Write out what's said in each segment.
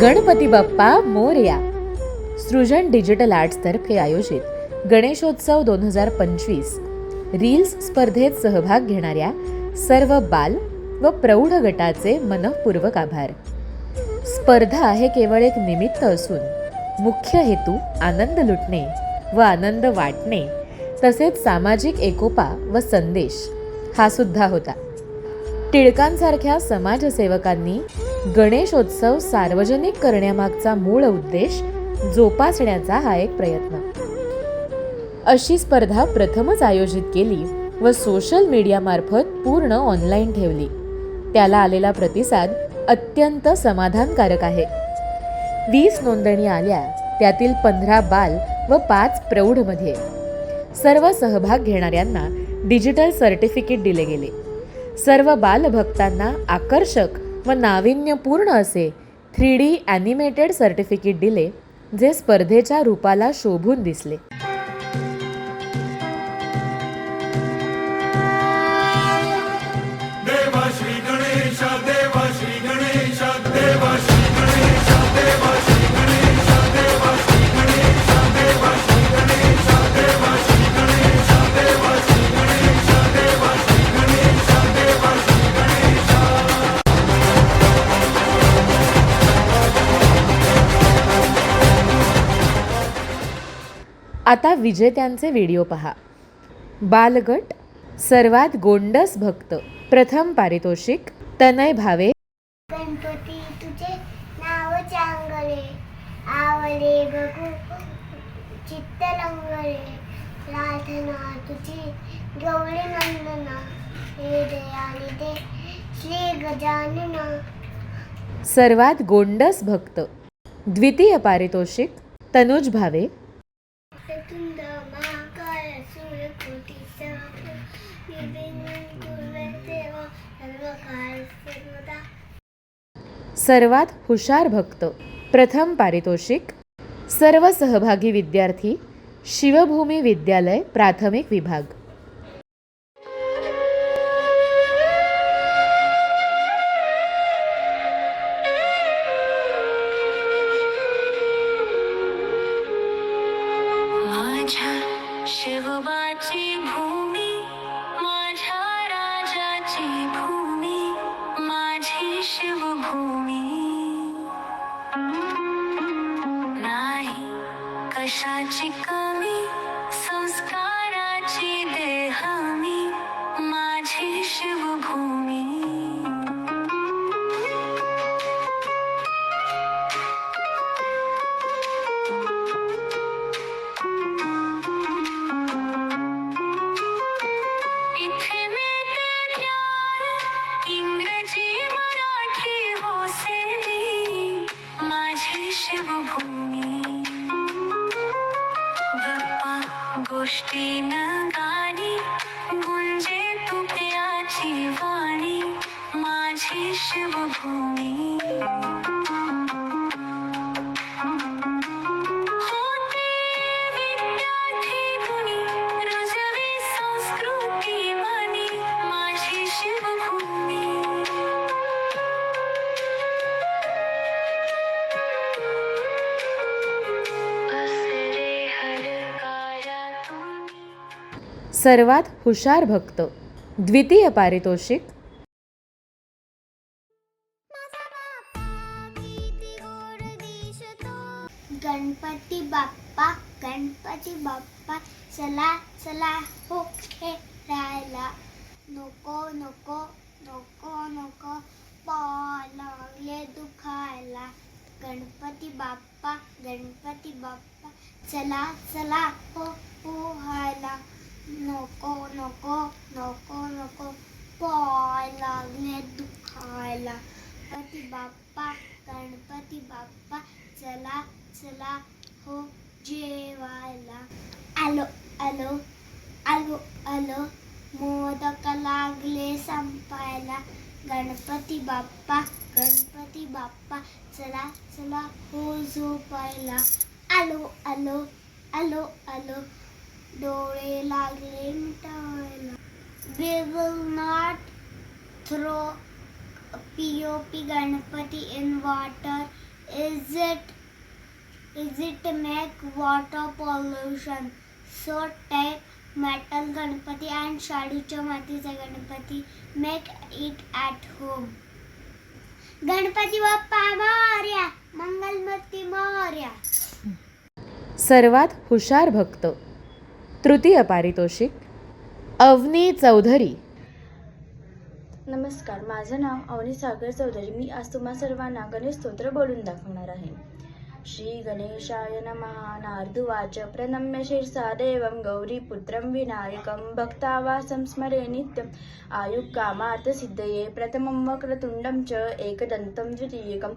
गणपती बाप्पा मोरया. सृजन डिजिटल आर्ट्सतर्फे आयोजित गणेशोत्सव दोन हजार पंचवीस. रील्स स्पर्धेत सहभाग घेणाऱ्या सर्व बाल व प्रौढ गटाचे मनःपूर्वक आभार. स्पर्धा हे केवळ एक निमित्त असून मुख्य हेतू आनंद लुटणे व आनंद वाटणे तसेच सामाजिक एकोपा व संदेश हा सुद्धा होता. टिळकांसारख्या समाजसेवकांनी गणेशोत्सव सार्वजनिक करण्यामागचा मूळ उद्देश जोपासण्याचा हा एक प्रयत्न. अशी स्पर्धा प्रथमच आयोजित केली व सोशल मीडियामार्फत पूर्ण ऑनलाईन ठेवली. त्याला आलेला प्रतिसाद अत्यंत समाधानकारक आहे. वीस नोंदणी आल्या त्यातील पंधरा बाल व पाच प्रौढमध्ये सर्व सहभाग घेणाऱ्यांना डिजिटल सर्टिफिकेट दिले गेले. सर्व बालभक्तांना आकर्षक व नाविन्यपूर्ण असे थ्री डी ॲनिमेटेड सर्टिफिकेट दिले जे स्पर्धेच्या रूपाला शोभून दिसले. आता विजेत्यांचे व्हिडिओ पहा. बालगट सर्वात गोंडस भक्त प्रथम पारितोषिक तनय भावे. गणपती तुझे नाव चांगले. आवले बघू चित्त रंगले तुझी नंदना. हे दयानी दे श्री गजानना. सर्वात गोंडस भक्त. द्वितीय पारितोषिक तनुज भावे. सर्वात हुशार भक्त. प्रथम पारितोषिक. सर्व सहभागी विद्यार्थी. शिवभूमी विद्यालय प्राथमिक विभाग. हरकाया सर्वात हुशार भक्त द्वितीय पारितोषिक गणपती बाप्पा गणपती बाप्पा चला चला हो खेळायला नको नको नको नको पाय लागले दुखायला. गणपती बाप्पा गणपती बाप्पा चला चला हो पोहायला. नको नको नको नको पाय लागले दुखायला. गणपती बाप्पा गणपती बाप्पा चला cela ho jevala allo allo allo. Allo modakalagle sampayala ganpati bappa ganpati bappa. Cela cela ho zo payala allo allo allo. Allo lagle mitayala we will not throw POP Ganapati in water. Is it is it make water pollution? So take metal Ganpati and शाडूच्या मातीचा Ganpati make it at home. Ganpati Bappa Morya Mangalmurti Morya सर्वात हुशार भक्त तृतीय पारितोषिक अवनी चौधरी. नमस्कार माझं नाव अवनी सागर चौधरी. मी आज तुम्हा सर्वांना गणेश स्तोत्र बोलून दाखवणार आहे. श्री गणेशाय नमः नार्दुवाच प्रणम्य शीर्षा देवं गौरीपुत्रं विनायकं भक्तावासं स्मरे नित्यम्। आयुक्कामार्थसिद्धये प्रथमं वक्रतुण्डं च एकदन्तं द्वितीयकं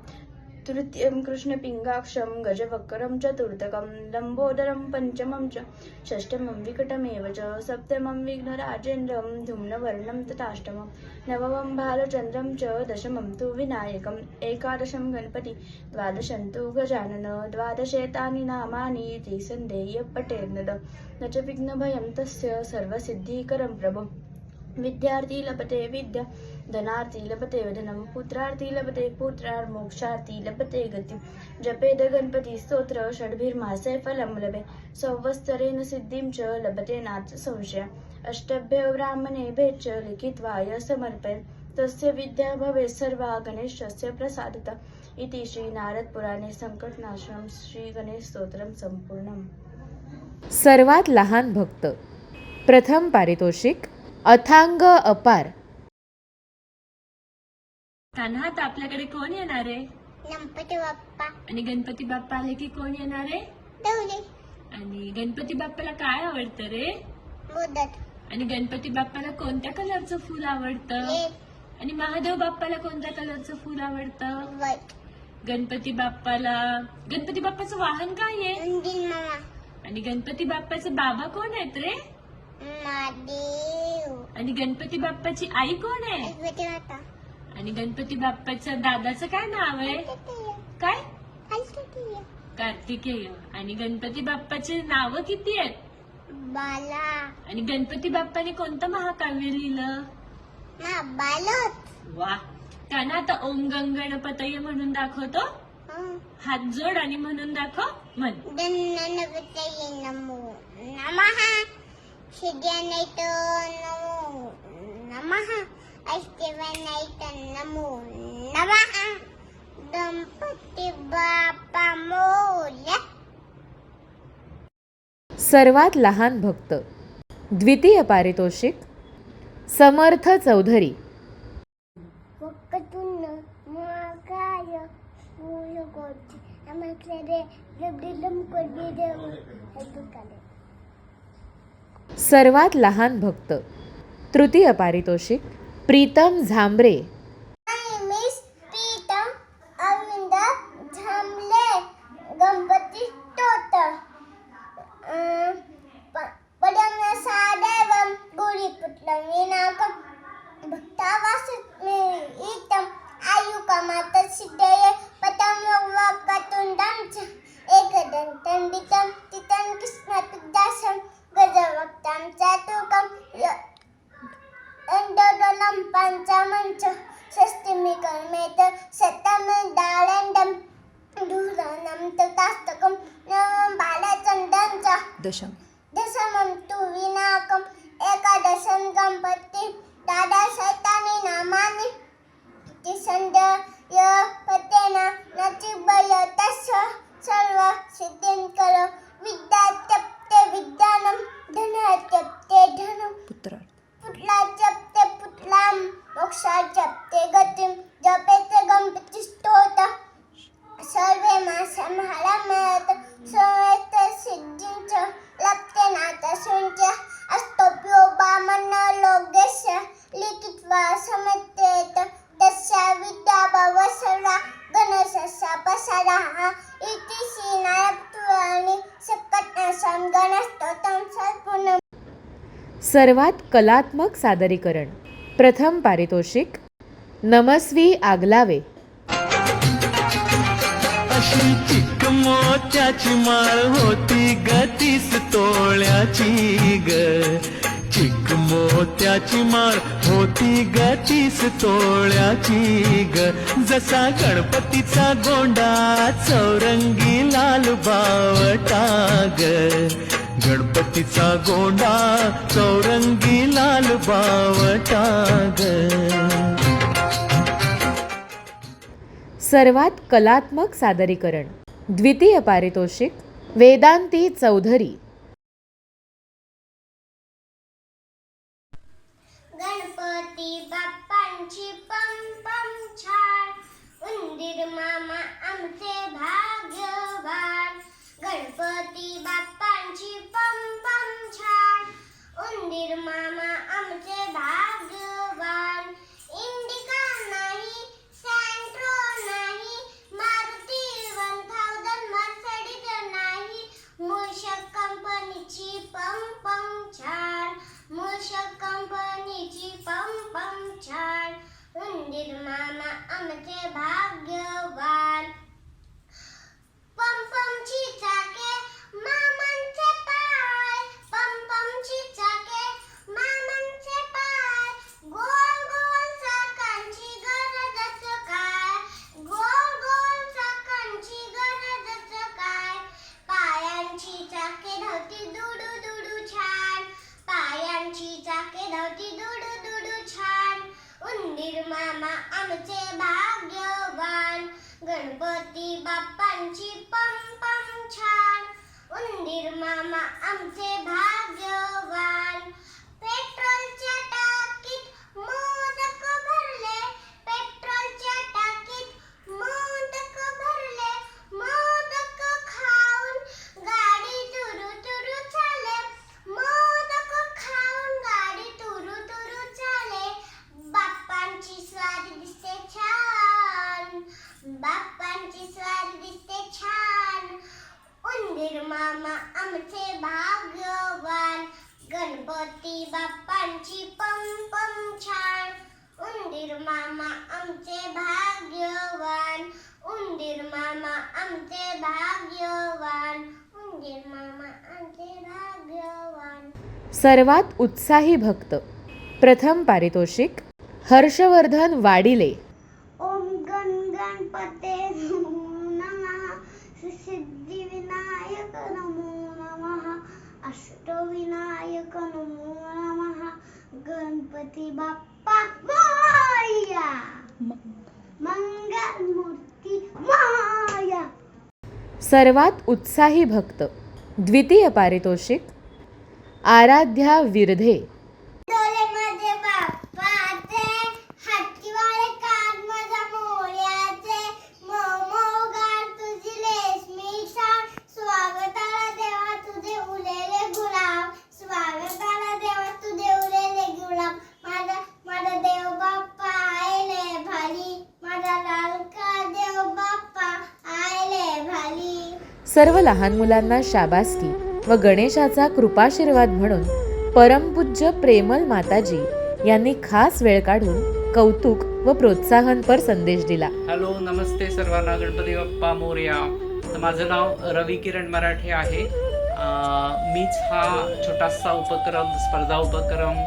तृतीयं कृष्णपिङ्गाक्षं गजवक्रं चतुर्थकं लम्बोदरं पञ्चमं च षष्ठमं विकटमेव च सप्तमं विघ्नराजेन्द्रं धूम्नवर्णं तथाष्टमं नवमं भालचन्द्रं च दशमं तु विनायकम् एकादशं गणपति द्वादशं तु गजानन द्वादशेतानि नामानि इति सन्देह्य पठेन्नद न च विघ्नभयं तस्य सर्वसिद्धिकरं प्रभु विद्यार्थी लभते विद्या धनार्थी लभते धनं पुत्रार्थी लभते पुत्रार् मोक्षार्थी लभते गतिं. जपेद गणपती स्तोत्र षड्भिर्मासे फलं लभे. संवत्सरेण सिद्धिं च लभते नाथ संशय. अष्टभ्य ब्राह्मणेभ्य च लिखित्वाय समर्पय तस्य विद्या भवे सर्वा गणेशस्य प्रसादता. इति श्रीनारदपुराणे सङ्कटनाशनं श्रीगणेशस्तोत्रं संपूर्णम सर्वात लहान भक्त. प्रथम पारितोषिक अथांग अपार. कान्हा आता आपल्याकडे कोण येणार आहे? गणपती बाप्पा. आणि गणपती बाप्पा आले की कोण येणार आहे? दौले. आणि गणपती बाप्पाला काय आवडतं रे? मुदत. आणि गणपती बाप्पाला कोणत्या कलरचं फुल आवडतं? आणि महादेव बाप्पाला कोणत्या कलरचं फुल आवडतं? गणपती बाप्पाला गणपती बाप्पाचं वाहन काय आहे? आणि गणपती बाप्पाचे बाबा कोण आहेत रे? महादेव आणि गणपती बाप्पाची आई कोण आहे? आणि गणपती बाप्पाच्या दादाचं काय नाव आहे? काय? कार्तिकेय. आणि गणपती बाप्पाचे नाव किती आहेत? बाला. आणि गणपती बाप्पाने कोणतं महाकाव्य लिहिलं? वा. त्यानं आता ओम गणपतय म्हणून दाखवतो. हात जोड आणि म्हणून दाखव म्हण सर्वात लहान भक्त द्वितीय पारितोषिक समर्थ चौधरी। फक्त तुन्ह मुळा सर्वात लहान भक्त. तृतीय पारितोषिक प्रीतम झांबरे. मिस पीता अरविंद झांबले गणपती स्तोत्र पडम सादेवम गुढीपुत्रम विनाकम भक्तावास इतम आयुकमात सिद्धये पतम वक्रतुंडम च एकदंतं तितं कृष्णतुदासं गजवक्तं चातुकं अंडोदलं पञ्चमञ्च षष्टिमिकर्मेत शतमदाळण्डं धूरणं तथास्तकं नवं बालचन्दं च दशम दशमं तु विनाकम् सर्वात कलात्मक सादरीकरण. प्रथम पारितोषिक. नमस्वी आगलावे. अशी चिक मोत्याची माळ होती ग तोळ्याची ग. चिक मोत्याची माळ होती गतीस तोळ्याची ग. जसा गणपतीचा गोंडा चौरंगी लाल बावटा ग. गणपतीचा गोंडा चौरंगी लाल बावटा ग. सर्वात कलात्मक सादरीकरण द्वितीय पारितोषिक वेदांती चौधरी. गणपती बाप्पांची पम पम छान उंदीर मामा आमचे भाग्यवान गणपती बाप्पांची पम पम छान उंदीर मामा आमचे भाग्यवान. इंडिका नाही सँट्रो नाही मारुती वन थाउजंड मर्सडीज नाही. मूषक कंपनीची पम पम छान मूषक कंपनीची पम पम छान उंदीर मामा आमचे भाग उंदीर मामा आमचे भाग्यवान. गणपती बाप्पांची पम पम छान. उंदीर मामा आमचे भाग्यवान. पेट्रोलच्या टाकीत मोदक भरले पेट्रोलच्या टाकीत मोदक भरले मोदक खाऊन गाडी तुरु तुरु चाले मोदक खाऊन गाडी तुरु तुरु चाले बाप्पांची स्वारी दिसते छान बाप्पांची स्वारी दिसते छान उंदीर मामा आमचे भाग्यवान गणपती बाप्पांची पम पम छान उंदीर मामा आमचे भाग्यवान उंदीर मामा आमचे भाग्यवान उंदीर मामा आमचे भाग्यवान सर्वात उत्साही भक्त. प्रथम पारितोषिक हर्षवर्धन वाडिले. ओम गण गणपते नमो. नमः नमो नमः. अष्टविनायक नमो नमः. गणपती बाप्पा मोरया मंगल मूर्ती माया! सर्वात उत्साही भक्त. द्वितीय पारितोषिक आराध्या विरधे. सर्व लहान मुलांना शाबासकी. व गणेशाचा कृपाशीर्वाद म्हणून परमपूज्य प्रेमल माताजी यांनी खास वेळ काढून कौतुक व प्रोत्साहनपर संदेश दिला. हॅलो नमस्ते सर्वांना. गणपती बाप्पा मोर्या. तर माझं नाव रवी किरण मराठे आहे. मीच हा छोटासा उपक्रम स्पर्धा उपक्रम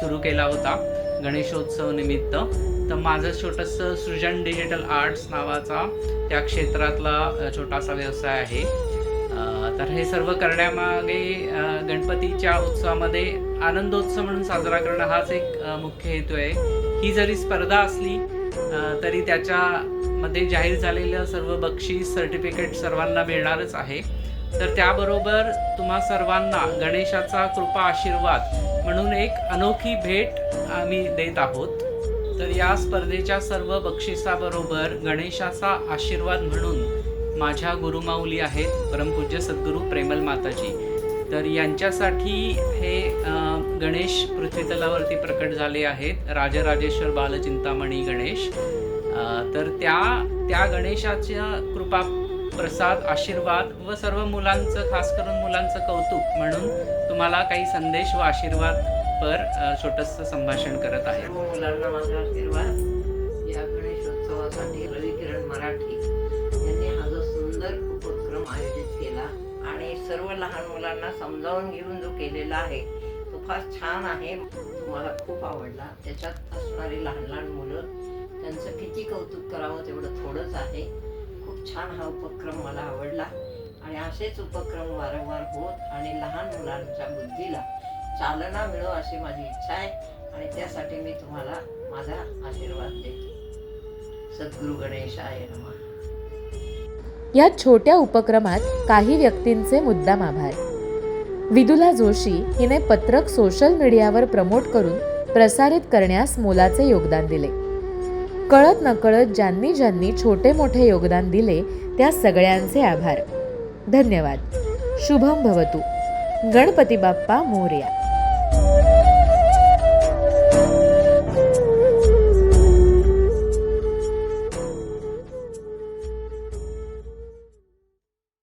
सुरू केला होता गणेशोत्सव निमित्त. तर माझं छोटंसं सृजन डिजिटल आर्ट्स नावाचा त्या क्षेत्रातला छोटासा व्यवसाय आहे. तर हे सर्व करण्यामागे गणपतीच्या उत्सवामध्ये आनंदोत्सव म्हणून साजरा करणं हाच एक मुख्य हेतू आहे. ही जरी स्पर्धा असली तरी त्याच्यामध्ये जाहीर झालेलं सर्व बक्षीस सर्टिफिकेट सर्वांना मिळणारच आहे. तर त्याबरोबर तुम्हा सर्वांना गणेशाचा कृपा आशीर्वाद म्हणून एक अनोखी भेट आम्ही देत आहोत. तर या स्पर्धेच्या सर्व बक्षिसाबरोबर गणेशाचा आशीर्वाद म्हणून माझ्या गुरुमाऊली आहेत परमपूज्य सद्गुरू प्रेमल माताजी. तर यांच्यासाठी हे गणेश पृथ्वीतलावरती प्रकट झाले आहेत. राजराजेश्वर बालचिंतामणी गणेश. तर त्या त्या गणेशाच्या कृपा प्रसाद आशीर्वाद व सर्व मुलांचं खास करून मुलांचं कौतुक म्हणून तुम्हाला काही संदेश व आशीर्वाद पर छोटंसं संभाषण करत आहे. मुलांना माझा आशीर्वाद. या गणेशोत्सवासाठी रविकिरण मराठी. आयोजित केला. आणि सर्व लहान मुलांना समजावून घेऊन जो केलेला आहे तो फार छान आहे. मला खूप आवडला. त्याच्यात असणारी लहान लहान मुलं त्यांचं किती कौतुक करावं तेवढं थोडंच आहे. खूप छान हा उपक्रम मला आवडला. आणि असेच उपक्रम वारंवार होत आणि लहान मुलांच्या बुद्धीला चालना मिळो अशी माझी इच्छा आहे. आणि त्यासाठी मी तुम्हाला माझा आशीर्वाद देते. सद्गुरु गणेशाय नमः. या छोट्या उपक्रमात काही व्यक्तींचे मुद्दाम आभार. विदुला जोशी हिने पत्रक सोशल मीडियावर प्रमोट करून प्रसारित करण्यास मोलाचे योगदान दिले. कळत नकळत ज्यांनी ज्यांनी छोटे मोठे योगदान दिले त्या सगळ्यांचे आभार. धन्यवाद. शुभम भवतु. गणपती बाप्पा मोर्या.